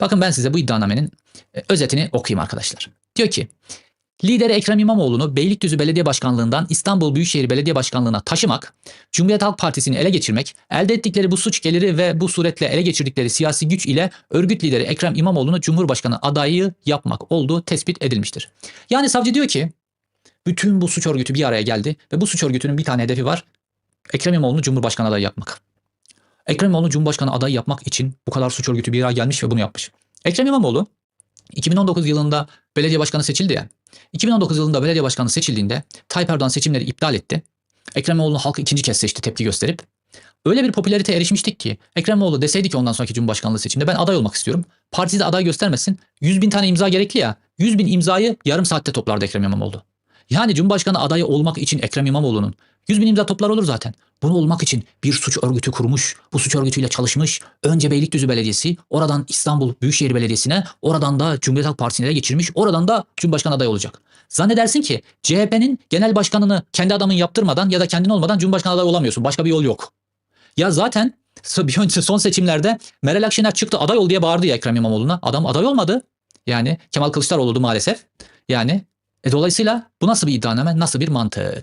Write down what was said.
Bakın ben size bu iddianamenin e, özetini okuyayım arkadaşlar. Diyor ki lideri Ekrem İmamoğlu'nu Beylikdüzü Belediye Başkanlığından İstanbul Büyükşehir Belediye Başkanlığı'na taşımak, Cumhuriyet Halk Partisi'ni ele geçirmek, elde ettikleri bu suç geliri ve bu suretle ele geçirdikleri siyasi güç ile örgüt lideri Ekrem İmamoğlu'nu Cumhurbaşkanı adayı yapmak olduğu tespit edilmiştir. Yani savcı diyor ki bütün bu suç örgütü bir araya geldi ve bu suç örgütünün bir tane hedefi var. Ekrem İmamoğlu'nu Cumhurbaşkanı adayı yapmak. Ekrem İmamoğlu'nu Cumhurbaşkanı adayı yapmak için bu kadar suç örgütü bir araya gelmiş ve bunu yapmış. Ekrem İmamoğlu 2019 yılında belediye başkanı seçildi ya. 2019 yılında belediye başkanı seçildiğinde Tayyip Erdoğan seçimleri iptal etti. Ekrem İmamoğlu'nu halk ikinci kez seçti tepki gösterip. Öyle bir popülarite erişmiştik ki Ekrem İmamoğlu deseydi ki ondan sonraki Cumhurbaşkanlığı seçiminde ben aday olmak istiyorum. Partisi de aday göstermesin. 100 bin tane imza gerekli ya. 100 bin imzayı yarım saatte toplardı Ekrem İmamoğlu. Yani Cumhurbaşkanı adayı olmak için Ekrem İmamoğlu'nun 100 bin imza toplar olur zaten. Bunu olmak için bir suç örgütü kurmuş, bu suç örgütüyle çalışmış. Önce Beylikdüzü Belediyesi, oradan İstanbul Büyükşehir Belediyesi'ne, oradan da Cumhuriyet Halk Partisi'ne geçirmiş, oradan da Cumhurbaşkanı adayı olacak. Zannedersin ki CHP'nin genel başkanını kendi adamın yaptırmadan ya da kendin olmadan Cumhurbaşkanı adayı olamıyorsun. Başka bir yol yok. Ya zaten bir önce son seçimlerde Meral Akşener çıktı aday ol diye bağırdı ya Ekrem İmamoğlu'na. Adam aday olmadı. Yani Kemal Kılıçdaroğlu oldu maalesef. Yani e, dolayısıyla bu nasıl bir iddianame, nasıl bir mantık?